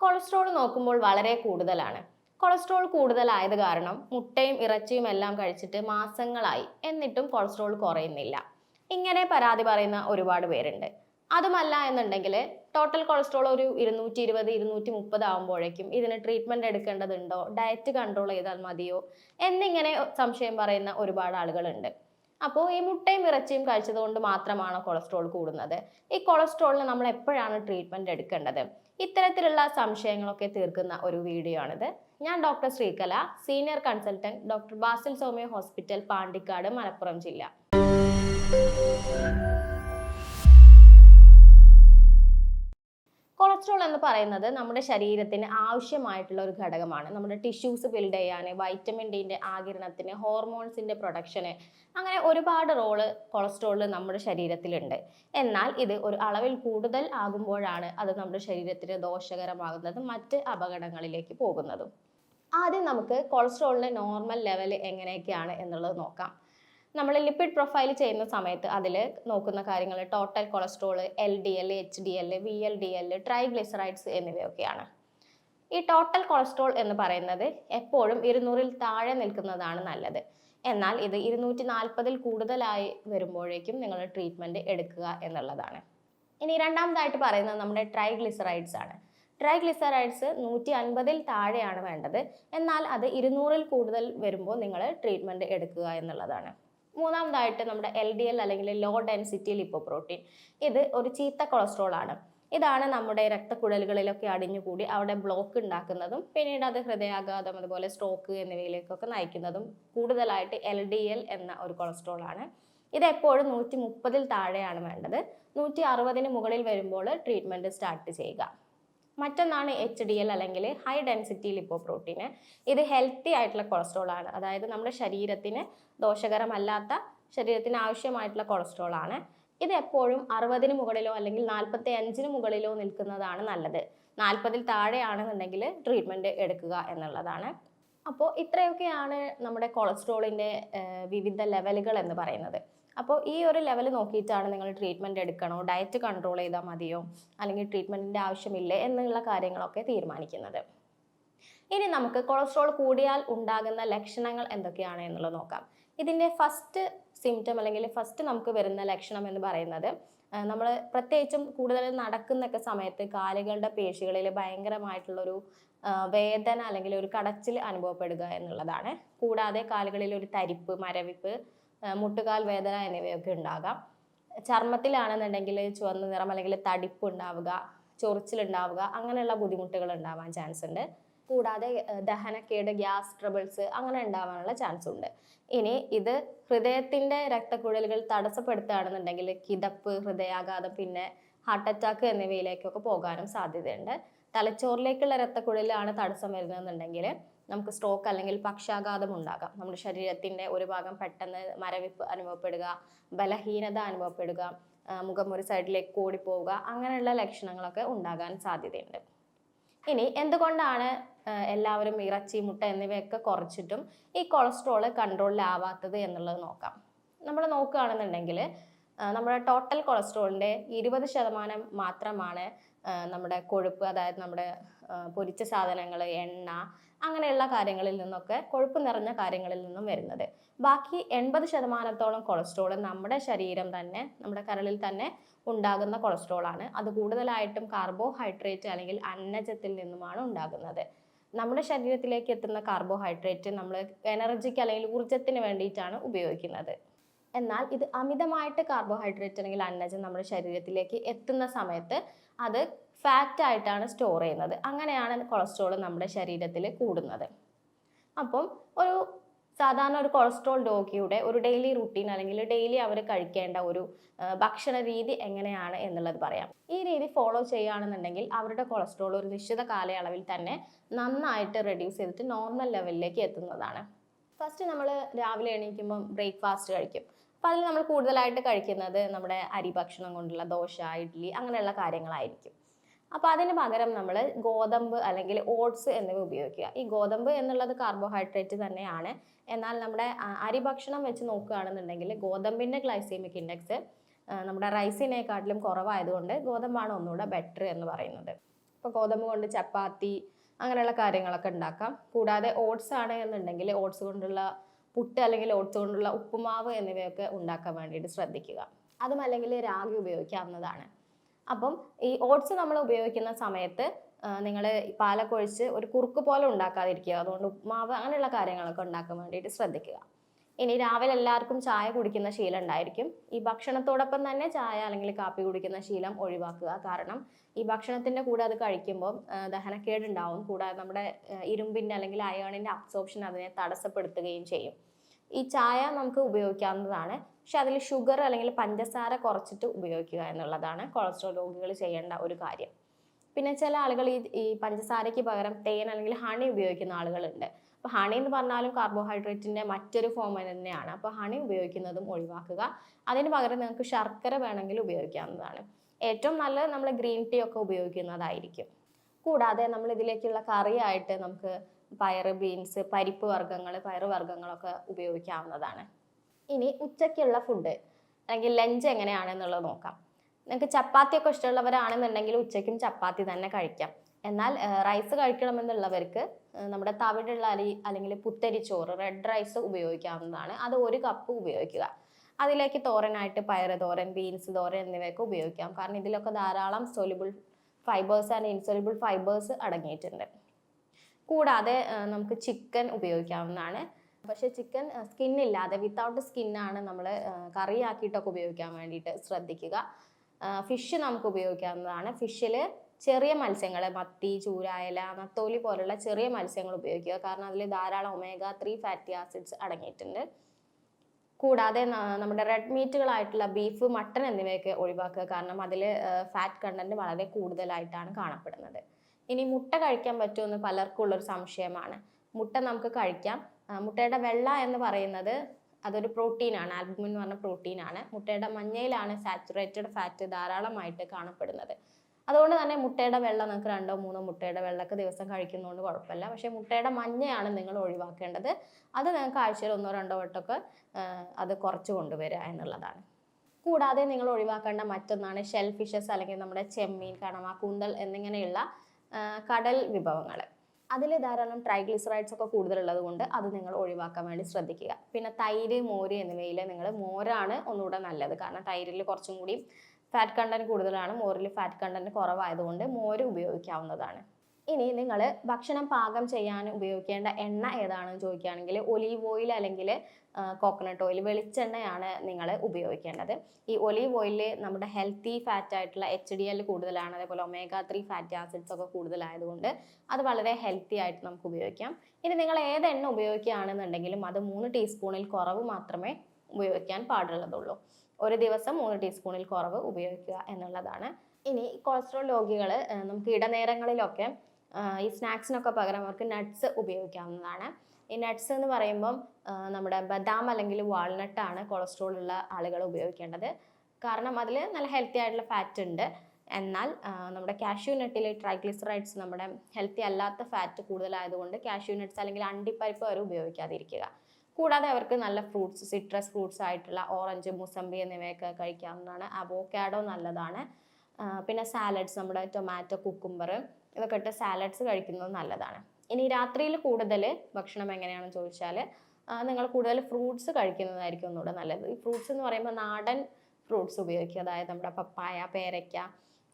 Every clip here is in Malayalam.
കൊളസ്ട്രോൾ നോക്കുമ്പോൾ വളരെ കൂടുതലാണ്. കൊളസ്ട്രോൾ കൂടുതലായത് കാരണം മുട്ടയും ഇറച്ചിയും എല്ലാം കഴിച്ചിട്ട് മാസങ്ങളായി എന്നിട്ടും കൊളസ്ട്രോൾ കുറയുന്നില്ല. ഇങ്ങനെ പരാതി പറയുന്ന ഒരുപാട് പേരുണ്ട്. അതുമല്ല എന്നുണ്ടെങ്കിൽ ടോട്ടൽ കൊളസ്ട്രോൾ ഒരു ഇരുന്നൂറ്റി ഇരുപത് ഇരുന്നൂറ്റി മുപ്പത് ആകുമ്പോഴേക്കും ഇതിന് ട്രീറ്റ്മെന്റ് എടുക്കേണ്ടതുണ്ടോ? ഡയറ്റ് കൺട്രോൾ ചെയ്താൽ മതിയോ? എന്നിങ്ങനെ സംശയം പറയുന്ന ഒരുപാട് ആളുകളുണ്ട്. അപ്പോൾ ഈ മുട്ടയും ഇറച്ചിയും കഴിച്ചതുകൊണ്ട് മാത്രമാണ് കൊളസ്ട്രോൾ കൂടുന്നത്. ഈ കൊളസ്ട്രോളിന് നമ്മൾ എപ്പോഴാണ് ട്രീറ്റ്മെന്റ് എടുക്കേണ്ടത്? ഇത്തരത്തിലുള്ള സംശയങ്ങളൊക്കെ തീർക്കുന്ന ഒരു വീഡിയോ ആണിത്. ഞാൻ doctor Sreekala senior consultant doctor Basil Soumya hospital Pandikkad Malappuram ജില്ല. കൊളസ്ട്രോൾ എന്ന് പറയുന്നത് നമ്മുടെ ശരീരത്തിന് ആവശ്യമായിട്ടുള്ള ഒരു ഘടകമാണ്. നമ്മുടെ ടിഷ്യൂസ് ബിൽഡ് ചെയ്യാൻ വൈറ്റമിൻ ഡിന്റെ ആകിരണത്തിന് ഹോർമോൺസിന്റെ പ്രൊഡക്ഷന് അങ്ങനെ ഒരുപാട് റോൾ കൊളസ്ട്രോൾ നമ്മുടെ ശരീരത്തിലുണ്ട്. എന്നാൽ ഇത് ഒരു അളവിൽ കൂടുതൽ ആകുമ്പോഴാണ് അത് നമ്മുടെ ശരീരത്തിന് ദോഷകരമാകുന്നതും മറ്റ് അപകടങ്ങളിലേക്ക് പോകുന്നതും. ആദ്യം നമുക്ക് കൊളസ്ട്രോളിന്റെ നോർമൽ ലെവൽ എങ്ങനെയൊക്കെയാണ് എന്നുള്ളത് നോക്കാം. നമ്മൾ ലിപ്പിഡ് പ്രൊഫൈൽ ചെയ്യുന്ന സമയത്ത് അതിൽ നോക്കുന്ന കാര്യങ്ങൾ total cholesterol L D L H D L V L D L triglycerides എന്നിവയൊക്കെയാണ്. ഈ ടോട്ടൽ കൊളസ്ട്രോൾ എന്ന് പറയുന്നത് എപ്പോഴും ഇരുന്നൂറിൽ താഴെ നിൽക്കുന്നതാണ് നല്ലത്. എന്നാൽ ഇത് ഇരുന്നൂറ്റി നാൽപ്പതിൽ കൂടുതലായി വരുമ്പോഴേക്കും നിങ്ങൾ ട്രീറ്റ്മെന്റ് എടുക്കുക എന്നുള്ളതാണ്. ഇനി രണ്ടാമതായിട്ട് പറയുന്നത് നമ്മുടെ ട്രൈഗ്ലിസറൈഡ്സ് ആണ്. ട്രൈഗ്ലിസറൈഡ്സ് നൂറ്റി അൻപതിൽ താഴെയാണ് വേണ്ടത്. എന്നാൽ അത് ഇരുന്നൂറിൽ കൂടുതൽ വരുമ്പോൾ നിങ്ങൾ ട്രീറ്റ്മെന്റ് എടുക്കുക എന്നുള്ളതാണ്. മൂന്നാമതായിട്ട് നമ്മുടെ എൽ ഡി എൽ അല്ലെങ്കിൽ ലോ ഡെൻസിറ്റി ലിപ്പോപ്രോട്ടീൻ ഇത് ഒരു ചീത്ത കൊളസ്ട്രോൾ ആണ്. ഇതാണ് നമ്മുടെ രക്തക്കുഴലുകളിലൊക്കെ അടിഞ്ഞുകൂടി അവിടെ ബ്ലോക്ക് ഉണ്ടാക്കുന്നതും പിന്നീട് അത് ഹൃദയാഘാതം അതുപോലെ സ്ട്രോക്ക് എന്നിവയിലേക്കൊക്കെ നയിക്കുന്നതും കൂടുതലായിട്ട് എൽ ഡി എൽ എന്ന ഒരു കൊളസ്ട്രോൾ ആണ്. ഇത് എപ്പോഴും നൂറ്റി മുപ്പതിൽ താഴെയാണ് വേണ്ടത്. നൂറ്റി അറുപതിന് മുകളിൽ വരുമ്പോൾ ട്രീറ്റ്മെന്റ് സ്റ്റാർട്ട് ചെയ്യുക. മറ്റൊന്നാണ് എച്ച് ഡി എൽ അല്ലെങ്കിൽ ഹൈ ഡെൻസിറ്റി ലിപ്പോ പ്രോട്ടീന് ഇത് ഹെൽത്തി ആയിട്ടുള്ള കൊളസ്ട്രോൾ ആണ്. അതായത് നമ്മുടെ ശരീരത്തിന് ദോഷകരമല്ലാത്ത ശരീരത്തിന് ആവശ്യമായിട്ടുള്ള കൊളസ്ട്രോൾ ആണ്. ഇത് എപ്പോഴും അറുപതിന് മുകളിലോ അല്ലെങ്കിൽ നാൽപ്പത്തി അഞ്ചിന് മുകളിലോ നിൽക്കുന്നതാണ് നല്ലത്. നാൽപ്പതിൽ താഴെയാണെന്നുണ്ടെങ്കിൽ ട്രീറ്റ്മെന്റ് എടുക്കുക എന്നുള്ളതാണ്. അപ്പോൾ ഇത്രയൊക്കെയാണ് നമ്മുടെ കൊളസ്ട്രോളിന്റെ വിവിധ ലെവലുകൾ എന്ന് പറയുന്നത്. അപ്പോൾ ഈ ഒരു ലെവൽ നോക്കിയിട്ടാണ് നിങ്ങൾ ട്രീറ്റ്മെന്റ് എടുക്കണോ? ഡയറ്റ് കൺട്രോൾ ചെയ്താൽ മതിയോ? അല്ലെങ്കിൽ ട്രീറ്റ്മെന്റിന്റെ ആവശ്യമില്ലേ? എന്നുള്ള കാര്യങ്ങളൊക്കെ തീരുമാനിക്കുന്നത്. ഇനി നമുക്ക് കൊളസ്ട്രോൾ കൂടിയാൽ ഉണ്ടാകുന്ന ലക്ഷണങ്ങൾ എന്തൊക്കെയാണ് എന്നുള്ളത് നോക്കാം. ഇതിന്റെ ഫസ്റ്റ് സിംറ്റം അല്ലെങ്കിൽ ഫസ്റ്റ് നമുക്ക് വരുന്ന ലക്ഷണം എന്ന് പറയുന്നത് നമ്മൾ പ്രത്യേകിച്ചും കൂടുതൽ നടക്കുന്നൊക്കെ സമയത്ത് കാലുകളുടെ പേശികളിൽ ഭയങ്കരമായിട്ടുള്ളൊരു വേദന അല്ലെങ്കിൽ ഒരു കടച്ചിൽ അനുഭവപ്പെടുക എന്നുള്ളതാണ്. കൂടാതെ കാലുകളിൽ ഒരു തരിപ്പ് മരവിപ്പ് മുട്ടുകാൽ വേദന എന്നിവയൊക്കെ ഉണ്ടാകാം. ചർമ്മത്തിലാണെന്നുണ്ടെങ്കിൽ ചുവന്ന നിറം അല്ലെങ്കിൽ തടിപ്പ് ഉണ്ടാവുക ചൊറിച്ചിലുണ്ടാവുക അങ്ങനെയുള്ള ബുദ്ധിമുട്ടുകൾ ഉണ്ടാവാൻ ചാൻസ് ഉണ്ട്. കൂടാതെ ദഹനക്കേട് ഗ്യാസ് ട്രബിൾസ് അങ്ങനെ ഉണ്ടാവാനുള്ള ചാൻസ് ഉണ്ട്. ഇനി ഇത് ഹൃദയത്തിന്റെ രക്തക്കുഴലുകൾ തടസ്സപ്പെടുത്തുകയാണെന്നുണ്ടെങ്കിൽ കിതപ്പ് ഹൃദയാഘാതം പിന്നെ ഹാർട്ട് അറ്റാക്ക് എന്നിവയിലേക്കൊക്കെ പോകാനും സാധ്യതയുണ്ട്. തലച്ചോറിലേക്കുള്ള രക്തക്കുഴലിലാണ് തടസ്സം വരുന്നതെന്നുണ്ടെങ്കിൽ നമുക്ക് സ്ട്രോക്ക് അല്ലെങ്കിൽ പക്ഷാഘാതം ഉണ്ടാകാം. നമ്മുടെ ശരീരത്തിന്റെ ഒരു ഭാഗം പെട്ടെന്ന് മരവിപ്പ് അനുഭവപ്പെടുക ബലഹീനത അനുഭവപ്പെടുക മുഖം ഒരു സൈഡിലേക്ക് കൂടിപ്പോവുക അങ്ങനെയുള്ള ലക്ഷണങ്ങളൊക്കെ ഉണ്ടാകാൻ സാധ്യതയുണ്ട്. ഇനി എന്തുകൊണ്ടാണ് എല്ലാവരും ഇറച്ചി മുട്ട എന്നിവയൊക്കെ കുറച്ചിട്ടും ഈ കൊളസ്ട്രോൾ കൺട്രോളിലാവാത്തത് എന്നുള്ളത് നോക്കാം. നമ്മൾ നോക്കുകയാണെന്നുണ്ടെങ്കിൽ നമ്മുടെ ടോട്ടൽ കൊളസ്ട്രോളിന്റെ ഇരുപത് ശതമാനം മാത്രമാണ് നമ്മുടെ കൊഴുപ്പ് അതായത് നമ്മുടെ പൊരിച്ച സാധനങ്ങൾ എണ്ണ അങ്ങനെയുള്ള കാര്യങ്ങളിൽ നിന്നൊക്കെ കൊഴുപ്പ് നിറഞ്ഞ കാര്യങ്ങളിൽ നിന്നും വരുന്നത്. ബാക്കി എൺപത് ശതമാനത്തോളം കൊളസ്ട്രോൾ നമ്മുടെ ശരീരം തന്നെ നമ്മുടെ കരളിൽ തന്നെ ഉണ്ടാകുന്ന കൊളസ്ട്രോൾ ആണ് അത് കൂടുതലായിട്ടും കാർബോഹൈഡ്രേറ്റ് അല്ലെങ്കിൽ അന്നജത്തിൽ നിന്നുമാണ് ഉണ്ടാകുന്നത്. നമ്മുടെ ശരീരത്തിലേക്ക് എത്തുന്ന കാർബോഹൈഡ്രേറ്റ് നമ്മൾ എനർജിക്ക് അല്ലെങ്കിൽ ഊർജത്തിന് വേണ്ടിയിട്ടാണ് ഉപയോഗിക്കുന്നത്. എന്നാൽ ഇത് അമിതമായിട്ട് കാർബോഹൈഡ്രേറ്റ് അല്ലെങ്കിൽ അന്നജം നമ്മുടെ ശരീരത്തിലേക്ക് എത്തുന്ന സമയത്ത് അത് ഫാറ്റ് ആയിട്ടാണ് സ്റ്റോർ ചെയ്യുന്നത്. അങ്ങനെയാണ് കൊളസ്ട്രോൾ നമ്മുടെ ശരീരത്തിൽ കൂടുന്നത്. അപ്പം ഒരു സാധാരണ ഒരു കൊളസ്ട്രോൾ രോഗിയുടെ ഒരു ഡെയിലി റുട്ടീൻ അല്ലെങ്കിൽ ഡെയിലി അവർ കഴിക്കേണ്ട ഒരു ഭക്ഷണ രീതി എങ്ങനെയാണ് എന്നുള്ളത് പറയാം. ഈ രീതി ഫോളോ ചെയ്യുകയാണെന്നുണ്ടെങ്കിൽ അവരുടെ കൊളസ്ട്രോൾ ഒരു നിശ്ചിത കാലയളവിൽ തന്നെ നന്നായിട്ട് റെഡ്യൂസ് ചെയ്തിട്ട് നോർമൽ ലെവലിലേക്ക് എത്തുന്നതാണ്. ഫസ്റ്റ് നമ്മൾ രാവിലെ എണീക്കുമ്പോൾ ബ്രേക്ക്ഫാസ്റ്റ് കഴിക്കും. അപ്പോൾ അതിൽ നമ്മൾ കൂടുതലായിട്ട് കഴിക്കുന്നത് നമ്മുടെ അരി ഭക്ഷണം കൊണ്ടുള്ള ദോശ ഇഡ്ഡലി അങ്ങനെയുള്ള കാര്യങ്ങളായിരിക്കും. അപ്പോൾ അതിന് പകരം നമ്മൾ ഗോതമ്പ് അല്ലെങ്കിൽ ഓട്സ് എന്നിവ ഉപയോഗിക്കുക. ഈ ഗോതമ്പ് എന്നുള്ളത് കാർബോഹൈഡ്രേറ്റ് തന്നെയാണ്. എന്നാൽ നമ്മുടെ അരി ഭക്ഷണം വെച്ച് നോക്കുകയാണെന്നുണ്ടെങ്കിൽ ഗോതമ്പിന്റെ ഗ്ലൈസീമിക് ഇൻഡെക്സ് നമ്മുടെ റൈസിനെക്കാട്ടിലും കുറവായതുകൊണ്ട് ഗോതമ്പാണ് ഒന്നുകൂടെ ബെറ്റർ എന്ന് പറയുന്നത്. ഇപ്പോൾ ഗോതമ്പ് കൊണ്ട് ചപ്പാത്തി അങ്ങനെയുള്ള കാര്യങ്ങളൊക്കെ ഉണ്ടാക്കാം. കൂടാതെ ഓട്സ് ആണ് എന്നുണ്ടെങ്കിൽ ഓട്സ് കൊണ്ടുള്ള പുട്ട് അല്ലെങ്കിൽ ഓട്സ് കൊണ്ടുള്ള ഉപ്പുമാവ് എന്നിവയൊക്കെ ഉണ്ടാക്കാൻ വേണ്ടിയിട്ട് ശ്രദ്ധിക്കുക. അതും അല്ലെങ്കിൽ രാഗി ഉപയോഗിക്കാവുന്നതാണ്. അപ്പം ഈ ഓട്സ് നമ്മൾ ഉപയോഗിക്കുന്ന സമയത്ത് നിങ്ങൾ പാലക്കൊഴിച്ച് ഒരു കുറുക്ക് പോലെ ഉണ്ടാക്കാതിരിക്കുക. അതുകൊണ്ട് ഉപ്മാവ് അങ്ങനെയുള്ള കാര്യങ്ങളൊക്കെ ഉണ്ടാക്കാൻ വേണ്ടിയിട്ട് ശ്രദ്ധിക്കുക. ഇനി രാവിലെ എല്ലാവർക്കും ചായ കുടിക്കുന്ന ശീലം ഉണ്ടായിരിക്കും. ഈ ഭക്ഷണത്തോടൊപ്പം തന്നെ ചായ അല്ലെങ്കിൽ കാപ്പി കുടിക്കുന്ന ശീലം ഒഴിവാക്കുക. കാരണം ഈ ഭക്ഷണത്തിന്റെ കൂടെ അത് കഴിക്കുമ്പോൾ ദഹനക്കേട് ഉണ്ടാവും കൂടാതെ നമ്മുടെ ഇരുമ്പിന്റെ അല്ലെങ്കിൽ അയേണിന്റെ അബ്സോർപ്ഷൻ അതിനെ തടസ്സപ്പെടുത്തുകയും ചെയ്യും. ഈ ചായ നമുക്ക് ഉപയോഗിക്കാവുന്നതാണ്. പക്ഷെ അതിൽ ഷുഗർ അല്ലെങ്കിൽ പഞ്ചസാര കുറച്ചിട്ട് ഉപയോഗിക്കുക എന്നുള്ളതാണ് കൊളസ്ട്രോൾ രോഗികൾ ചെയ്യേണ്ട ഒരു കാര്യം. പിന്നെ ചില ആളുകൾ ഈ ഈ പഞ്ചസാരയ്ക്ക് പകരം തേൻ അല്ലെങ്കിൽ ഹണി ഉപയോഗിക്കുന്ന ആളുകളുണ്ട്. അപ്പോൾ ഹണി എന്ന് പറഞ്ഞാലും കാർബോഹൈഡ്രേറ്റിന്റെ മറ്റൊരു ഫോം തന്നെയാണ്. അപ്പോൾ ഹണി ഉപയോഗിക്കുന്നതും ഒഴിവാക്കുക. അതിന് പകരം നിങ്ങൾക്ക് ശർക്കര വേണമെങ്കിൽ ഉപയോഗിക്കാവുന്നതാണ്. ഏറ്റവും നല്ലത് നമ്മൾ ഗ്രീൻ ടീ ഒക്കെ ഉപയോഗിക്കുന്നതായിരിക്കും. കൂടാതെ നമ്മൾ ഇതിലേക്കുള്ള കറിയായിട്ട് നമുക്ക് പയർ ബീൻസ് പരിപ്പ് വർഗങ്ങൾ പയർ വർഗങ്ങളൊക്കെ ഉപയോഗിക്കാവുന്നതാണ്. ഇനി ഉച്ചയ്ക്കുള്ള ഫുഡ് അല്ലെങ്കിൽ ലഞ്ച് എങ്ങനെയാണെന്നുള്ളത് നോക്കാം. നിങ്ങൾക്ക് ചപ്പാത്തിയൊക്കെ ഇഷ്ടമുള്ളവരാണെന്നുണ്ടെങ്കിൽ ഉച്ചയ്ക്കും ചപ്പാത്തി തന്നെ കഴിക്കാം. എന്നാൽ റൈസ് കഴിക്കണമെന്നുള്ളവർക്ക് നമ്മുടെ തവിടുള്ള അരി അല്ലെങ്കിൽ പുത്തരി ചോറ് റെഡ് റൈസ് ഉപയോഗിക്കാവുന്നതാണ്. അത് ഒരു കപ്പ് ഉപയോഗിക്കുക. അതിലേക്ക് തോരനായിട്ട് പയറ് തോരൻ ബീൻസ് തോരൻ എന്നിവയൊക്കെ ഉപയോഗിക്കാം. കാരണം ഇതിലൊക്കെ ധാരാളം soluble fibres and insoluble fibres അടങ്ങിയിട്ടുണ്ട്. കൂടാതെ നമുക്ക് ചിക്കൻ ഉപയോഗിക്കാവുന്നതാണ്. പക്ഷെ ചിക്കൻ സ്കിൻ ഇല്ലാതെ വിത്തൗട്ട് സ്കിന്നാണ് നമ്മൾ കറിയാക്കിയിട്ടൊക്കെ ഉപയോഗിക്കാൻ വേണ്ടിയിട്ട് ശ്രദ്ധിക്കുക. ഫിഷ് നമുക്ക് ഉപയോഗിക്കാവുന്നതാണ്. ഫിഷിൽ ചെറിയ മത്സ്യങ്ങൾ മത്തി ചൂരായല നത്തോലി പോലുള്ള ചെറിയ മത്സ്യങ്ങൾ ഉപയോഗിക്കുക. കാരണം അതിൽ ധാരാളം ഒമേഗ ത്രീ ഫാറ്റി ആസിഡ്സ് അടങ്ങിയിട്ടുണ്ട്. കൂടാതെ നമ്മുടെ റെഡ് മീറ്റുകളായിട്ടുള്ള ബീഫ് മട്ടൺ എന്നിവയൊക്കെ ഒഴിവാക്കുക. കാരണം അതിൽ ഫാറ്റ് കണ്ടന്റ് വളരെ കൂടുതലായിട്ടാണ് കാണപ്പെടുന്നത്. ഇനി മുട്ട കഴിക്കാൻ പറ്റുമെന്ന് പലർക്കും ഉള്ളൊരു സംശയമാണ്. മുട്ട നമുക്ക് കഴിക്കാം. മുട്ടയുടെ വെള്ള എന്ന് പറയുന്നത് അതൊരു പ്രോട്ടീനാണ് ആൽബുമിൻ എന്ന് പറഞ്ഞ പ്രോട്ടീനാണ് മുട്ടയുടെ മഞ്ഞയിലാണ് സാച്ചുറേറ്റഡ് ഫാറ്റ് ധാരാളമായിട്ട് കാണപ്പെടുന്നത്. അതുകൊണ്ട് തന്നെ മുട്ടയുടെ വെള്ളം നിങ്ങൾക്ക് രണ്ടോ മൂന്നോ മുട്ടയുടെ വെള്ളമൊക്കെ ദിവസം കഴിക്കുന്നതുകൊണ്ട് കുഴപ്പമില്ല. പക്ഷേ മുട്ടയുടെ മഞ്ഞയാണ് നിങ്ങൾ ഒഴിവാക്കേണ്ടത്. അത് നിങ്ങൾക്ക് ആഴ്ചയിൽ ഒന്നോ രണ്ടോ വട്ടമൊക്കെ അത് കുറച്ച് കൊണ്ടുവരിക എന്നുള്ളതാണ്. കൂടാതെ നിങ്ങൾ ഒഴിവാക്കേണ്ട മറ്റൊന്നാണ് ഷെൽ ഫിഷസ് അല്ലെങ്കിൽ നമ്മുടെ ചെമ്മീൻ കണവ കൂന്തൽ എന്നിങ്ങനെയുള്ള കടൽ വിഭവങ്ങൾ. അതിൽ ധാരാളം ട്രൈഗ്ലിസറൈഡ്സ് ഒക്കെ കൂടുതലുള്ളത് കൊണ്ട് അത് നിങ്ങൾ ഒഴിവാക്കാൻ വേണ്ടി ശ്രദ്ധിക്കുക. പിന്നെ തൈര് മോര് എന്നിവയിൽ നിങ്ങൾ മോരാണ് ഒന്നുകൂടെ നല്ലത്. കാരണം തൈരിൽ കുറച്ചും കൂടി ഫാറ്റ് കണ്ടന്റ് കൂടുതലാണ് മോരിൽ ഫാറ്റ് കണ്ടന്റ് കുറവായതുകൊണ്ട് മോര് ഉപയോഗിക്കാവുന്നതാണ്. ഇനി നിങ്ങൾ ഭക്ഷണം പാകം ചെയ്യാൻ ഉപയോഗിക്കേണ്ട എണ്ണ ഏതാണെന്ന് ചോദിക്കുകയാണെങ്കിൽ ഒലീവ് ഓയിൽ അല്ലെങ്കിൽ കോക്കനട്ട് ഓയിൽ വെളിച്ചെണ്ണയാണ് നിങ്ങൾ ഉപയോഗിക്കേണ്ടത്. ഈ ഒലീവ് ഓയിലിൽ നമ്മുടെ ഹെൽത്തി ഫാറ്റ് ആയിട്ടുള്ള എച്ച് ഡി എൽ കൂടുതലാണ് അതേപോലെ ഒമേഗ ത്രീ ഫാറ്റി ആസിഡ്സ് ഒക്കെ കൂടുതലായതുകൊണ്ട് അത് വളരെ ഹെൽത്തി ആയിട്ട് നമുക്ക് ഉപയോഗിക്കാം. ഇനി നിങ്ങൾ ഏത് എണ്ണ ഉപയോഗിക്കുകയാണെന്നുണ്ടെങ്കിലും അത് മൂന്ന് ടീസ്പൂണിൽ കുറവ് മാത്രമേ ഉപയോഗിക്കാൻ പാടുള്ളതുള്ളൂ. ഒരു ദിവസം മൂന്ന് ടീസ്പൂണിൽ കുറവ് ഉപയോഗിക്കുക എന്നുള്ളതാണ്. ഇനി കൊളസ്ട്രോൾ രോഗികൾ നമുക്ക് ഇടനേരങ്ങളിലൊക്കെ ഈ സ്നാക്സിനൊക്കെ പകരം അവർക്ക് നട്ട്സ് ഉപയോഗിക്കാവുന്നതാണ്. ഈ നട്ട്സ് എന്ന് പറയുമ്പം നമ്മുടെ ബദാം അല്ലെങ്കിൽ വാൾനട്ടാണ് കൊളസ്ട്രോൾ ഉള്ള ആളുകൾ ഉപയോഗിക്കേണ്ടത്. കാരണം അതിൽ നല്ല ഹെൽത്തി ആയിട്ടുള്ള ഫാറ്റ് ഉണ്ട്. എന്നാൽ നമ്മുടെ കാഷ്യൂ നട്ടിൽ ട്രൈഗ്ലിസറൈഡ്സ് നമ്മുടെ ഹെൽത്തി അല്ലാത്ത ഫാറ്റ് കൂടുതലായതുകൊണ്ട് കാഷ്യൂ നട്ട്സ് അല്ലെങ്കിൽ അണ്ടിപ്പരിപ്പ് അവർ ഉപയോഗിക്കാതിരിക്കുക. കൂടാതെ അവർക്ക് നല്ല ഫ്രൂട്ട്സ് സിട്രസ് ഫ്രൂട്ട്സ് ആയിട്ടുള്ള ഓറഞ്ച് മുസമ്പി എന്നിവയൊക്കെ കഴിക്കാവുന്നതാണ്. അവോക്കാഡോ നല്ലതാണ്. പിന്നെ സാലഡ്സ് നമ്മുടെ ടൊമാറ്റോ കുക്കുംബർ ഇതൊക്കെ ഇട്ട് സാലഡ്സ് കഴിക്കുന്നത് നല്ലതാണ്. ഇനി രാത്രിയിൽ കൂടുതൽ ഭക്ഷണം എങ്ങനെയാണെന്ന് ചോദിച്ചാൽ നിങ്ങൾ കൂടുതൽ ഫ്രൂട്ട്സ് കഴിക്കുന്നതായിരിക്കും ഒന്നുകൂടെ നല്ലത്. ഈ ഫ്രൂട്ട്സ് എന്ന് പറയുമ്പോൾ നാടൻ ഫ്രൂട്ട്സ് ഉപയോഗിക്കുക. അതായത് നമ്മുടെ പപ്പായ പേരയ്ക്ക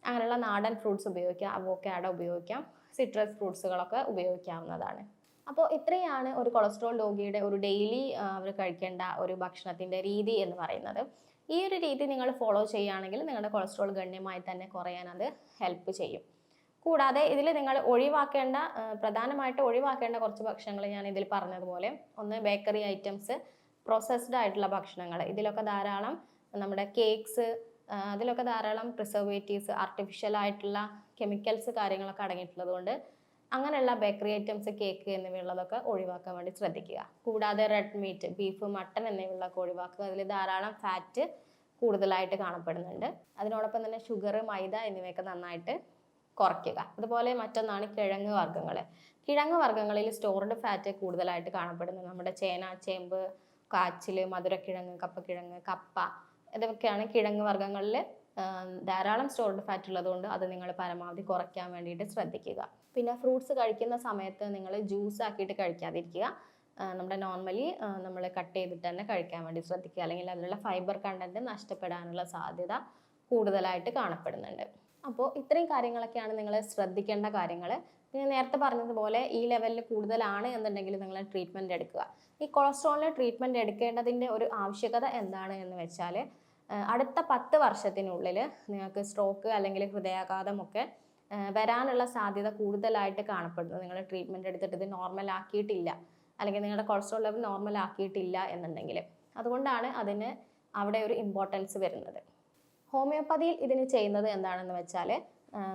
അങ്ങനെയുള്ള നാടൻ ഫ്രൂട്ട്സ് ഉപയോഗിക്കുക. അവോക്കാഡോ ഉപയോഗിക്കാം. സിട്രസ് ഫ്രൂട്ട്സുകളൊക്കെ ഉപയോഗിക്കാവുന്നതാണ്. അപ്പോൾ ഇത്രയാണ് ഒരു കൊളസ്ട്രോൾ രോഗിയുടെ ഒരു ഡെയിലി അവർ കഴിക്കേണ്ട ഒരു ഭക്ഷണത്തിന്റെ രീതി എന്ന് പറയുന്നത്. ഈ ഒരു രീതി നിങ്ങൾ ഫോളോ ചെയ്യുകയാണെങ്കിൽ നിങ്ങളുടെ കൊളസ്ട്രോൾ ഗണ്യമായി തന്നെ കുറയാൻ അത് ഹെൽപ്പ് ചെയ്യും. കൂടാതെ ഇതിൽ നിങ്ങൾ ഒഴിവാക്കേണ്ട പ്രധാനമായിട്ട് ഒഴിവാക്കേണ്ട കുറച്ച് ഭക്ഷണങ്ങൾ ഞാൻ ഇതിൽ പറഞ്ഞതുപോലെ ഒന്ന് ബേക്കറി ഐറ്റംസ് പ്രോസസ്ഡ് ആയിട്ടുള്ള ഭക്ഷണങ്ങൾ. ഇതിലൊക്കെ ധാരാളം നമ്മുടെ കേക്ക്സ് അതിലൊക്കെ ധാരാളം പ്രിസർവേറ്റീവ്സ് ആർട്ടിഫിഷ്യൽ ആയിട്ടുള്ള കെമിക്കൽസ് കാര്യങ്ങളൊക്കെ അടങ്ങിയിട്ടുള്ളത് കൊണ്ട് അങ്ങനെയുള്ള ബേക്കറി ഐറ്റംസ് കേക്ക് എന്നിവയുള്ളതൊക്കെ ഒഴിവാക്കാൻ വേണ്ടി ശ്രദ്ധിക്കുക. കൂടാതെ റെഡ് മീറ്റ് ബീഫ് മട്ടൺ എന്നിവയുള്ളതൊക്കെ ഒഴിവാക്കുക. അതിൽ ധാരാളം ഫാറ്റ് കൂടുതലായിട്ട് കാണപ്പെടുന്നുണ്ട്. അതിനോടൊപ്പം തന്നെ ഷുഗർ മൈദ എന്നിവയൊക്കെ നന്നായിട്ട് കുറയ്ക്കുക. അതുപോലെ മറ്റൊന്നാണ് കിഴങ്ങ് വർഗങ്ങൾ കിഴങ്ങ് വർഗങ്ങളിൽ സ്റ്റോർഡ് ഫാറ്റ് കൂടുതലായിട്ട് കാണപ്പെടുന്നു നമ്മുടെ ചേന ചേമ്പ് കാച്ചിൽ മധുരക്കിഴങ്ങ് കപ്പക്കിഴങ്ങ് കപ്പ ഇതൊക്കെയാണ് കിഴങ്ങ് വർഗങ്ങളിൽ ധാരാളം സ്റ്റോർഡ് ഫാറ്റ് ഉള്ളതുകൊണ്ട് അത് നിങ്ങൾ പരമാവധി കുറയ്ക്കാൻ വേണ്ടിയിട്ട് ശ്രദ്ധിക്കുക. പിന്നെ ഫ്രൂട്ട്സ് കഴിക്കുന്ന സമയത്ത് നിങ്ങൾ ജ്യൂസ് ആക്കിയിട്ട് കഴിക്കാതിരിക്കുക. നമ്മുടെ നോർമലി നമ്മൾ കട്ട് ചെയ്തിട്ട് തന്നെ കഴിക്കാൻ വേണ്ടി ശ്രദ്ധിക്കുക. അല്ലെങ്കിൽ അതിലുള്ള ഫൈബർ കണ്ടന്റ് നഷ്ടപ്പെടാനുള്ള സാധ്യത കൂടുതലായിട്ട് കാണപ്പെടുന്നുണ്ട്. അപ്പോൾ ഇത്രയും കാര്യങ്ങളൊക്കെയാണ് നിങ്ങൾ ശ്രദ്ധിക്കേണ്ട കാര്യങ്ങൾ. ഞാൻ നേരത്തെ പറഞ്ഞതുപോലെ ഈ ലെവലിൽ കൂടുതലാണ് എന്നുണ്ടെങ്കിൽ നിങ്ങൾ ട്രീറ്റ്മെന്റ് എടുക്കുക. ഈ കൊളസ്ട്രോളിന് ട്രീറ്റ്മെന്റ് എടുക്കേണ്ടതിന്റെ ഒരു ആവശ്യകത എന്താണ് എന്ന് വെച്ചാൽ അടുത്ത പത്ത് വർഷത്തിനുള്ളിൽ നിങ്ങൾക്ക് സ്ട്രോക്ക് അല്ലെങ്കിൽ ഹൃദയാഘാതമൊക്കെ വരാനുള്ള സാധ്യത കൂടുതലായിട്ട് കാണപ്പെടുന്നു. നിങ്ങൾ ട്രീറ്റ്മെന്റ് എടുത്തിട്ട് ഇത് നോർമൽ ആക്കിയിട്ടില്ല. അല്ലെങ്കിൽ നിങ്ങളുടെ കൊളസ്ട്രോൾ ലെവൽ നോർമൽ ആക്കിയിട്ടില്ല എന്നുണ്ടെങ്കിൽ. അതുകൊണ്ടാണ് അതിന് അവിടെ ഒരു ഇമ്പോർട്ടൻസ് വരുന്നത്. ഹോമിയോപ്പതിയിൽ ഇതിന് ചെയ്യുന്നത് എന്താണെന്ന് വെച്ചാൽ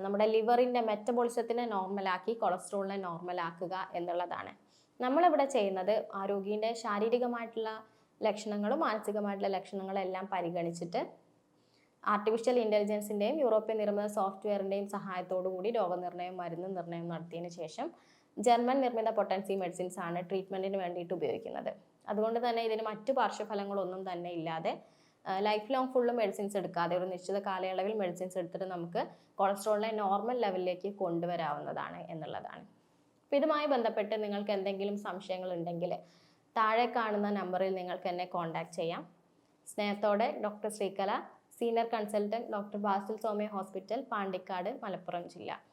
നമ്മുടെ ലിവറിന്റെ മെറ്റബോളിസത്തിനെ നോർമലാക്കി കൊളസ്ട്രോളിനെ നോർമലാക്കുക എന്നുള്ളതാണ്. നമ്മളിവിടെ ചെയ്യുന്നത് ആരോഗ്യന്റെ ശാരീരികമായിട്ടുള്ള ലക്ഷണങ്ങളും മാനസികമായിട്ടുള്ള ലക്ഷണങ്ങളും എല്ലാം പരിഗണിച്ചിട്ട് ആർട്ടിഫിഷ്യൽ ഇന്റലിജൻസിന്റെയും യൂറോപ്യൻ നിർമ്മിത സോഫ്റ്റ്വെയറിന്റെയും സഹായത്തോടുകൂടി രോഗനിർണയം മരുന്ന് നിർണയം നടത്തിയതിനു ശേഷം ജർമ്മൻ നിർമ്മിത പൊട്ടൻസി മെഡിസിൻസ് ആണ് ട്രീറ്റ്മെന്റിന് വേണ്ടിയിട്ട് ഉപയോഗിക്കുന്നത്. അതുകൊണ്ട് തന്നെ ഇതിന് മറ്റു പാർശ്വഫലങ്ങളൊന്നും തന്നെ ഇല്ലാതെ ലൈഫ് ലോങ് ഫുള്ള് മെഡിസിൻസ് എടുക്കാതെ ഒരു നിശ്ചിത കാലയളവിൽ മെഡിസിൻസ് എടുത്തിട്ട് നമുക്ക് കൊളസ്ട്രോളിനെ നോർമൽ ലെവലിലേക്ക് കൊണ്ടുവരാവുന്നതാണ് എന്നുള്ളതാണ്. അപ്പോൾ ഇതുമായി ബന്ധപ്പെട്ട് നിങ്ങൾക്ക് എന്തെങ്കിലും സംശയങ്ങൾ ഉണ്ടെങ്കിൽ താഴെ കാണുന്ന നമ്പറിൽ നിങ്ങൾക്ക് എന്നെ കോൺടാക്ട് ചെയ്യാം. സ്നേഹത്തോടെ doctor Sreekala senior consultant doctor Basil Soumya hospital Pandikkad Malappuram ജില്ല.